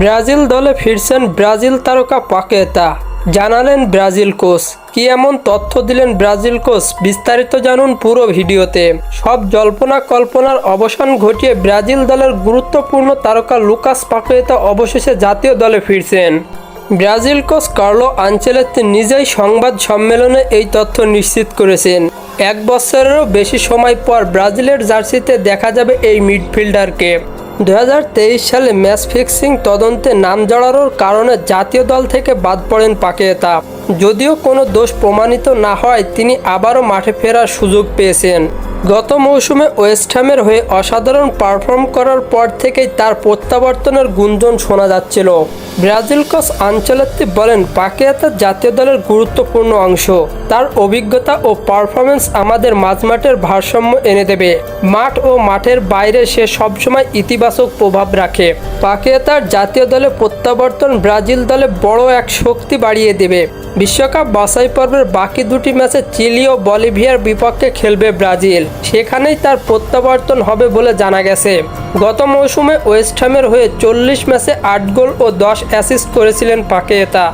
Brazil দলে ফিরছেন Brazil তারকা পাকেতা। জানালেন ব্রাজিল কোচ। কি এমন তথ্য দিলেন ব্রাজিল কোচ? বিস্তারিত জানুন পুরো ভিডিওতে। সব জল্পনা কল্পনার অবসান ঘটিয়ে ব্রাজিল দলের গুরুত্বপূর্ণ তারকা লুকাস পাকেতা অবশেষে জাতীয় দলে ফিরছেন। ব্রাজিল কোচ কার্লো আঞ্চেলেত্তি নিজেই সংবাদ সম্মেলনে এই তথ্য নিশ্চিত করেছেন। এক বছরেরও বেশি সময় পর ব্রাজিলের জার্সিতে দেখা যাবে এই মিডফিল্ডারকে। দু হাজার তেইশ সালে ম্যাচ ফিক্সিং তদন্তে নাম জড়ানোর কারণে জাতীয় দল থেকে বাদ পড়েন পাকেতা যদিও কোনো দোষ প্রমাণিত না হয় তিনি আবারও মাঠে ফেরার সুযোগ পেয়েছেন। গত মৌসুমে ওয়েস্ট হ্যামের হয়ে অসাধারণ পারফর্ম করার পর থেকেই তার প্রত্যাবর্তনের গুঞ্জন শোনা যাচ্ছিল। ব্রাজিল কোচ আঞ্চলত্তি বলেন, পাকিয়াতা জাতীয় দলের গুরুত্বপূর্ণ অংশ। তার অভিজ্ঞতা ও পারফরমেন্স আমাদের মাঝমাঠের ভারসাম্য এনে দেবে। মাঠ ও মাঠের বাইরে সে সবসময় ইতিবাচক প্রভাব রাখে। পাকিয়াতার জাতীয় দলে প্রত্যাবর্তন ব্রাজিল দলে বড় এক শক্তি বাড়িয়ে দেবে। বিশ্বকাপ বাছাই পর্বের বাকি দুটি ম্যাচে চিলি ও বলিভিয়ার বিপক্ষে খেলবে ব্রাজিল। সেখানেই তার প্রত্যাবর্তন হবে বলে জানা গেছে। গত মৌসুমে ওয়েস্টহামের হয়ে চল্লিশ ম্যাচে আট গোল ও দশ অ্যাসিস্ট করেছিলেন পাকেতা।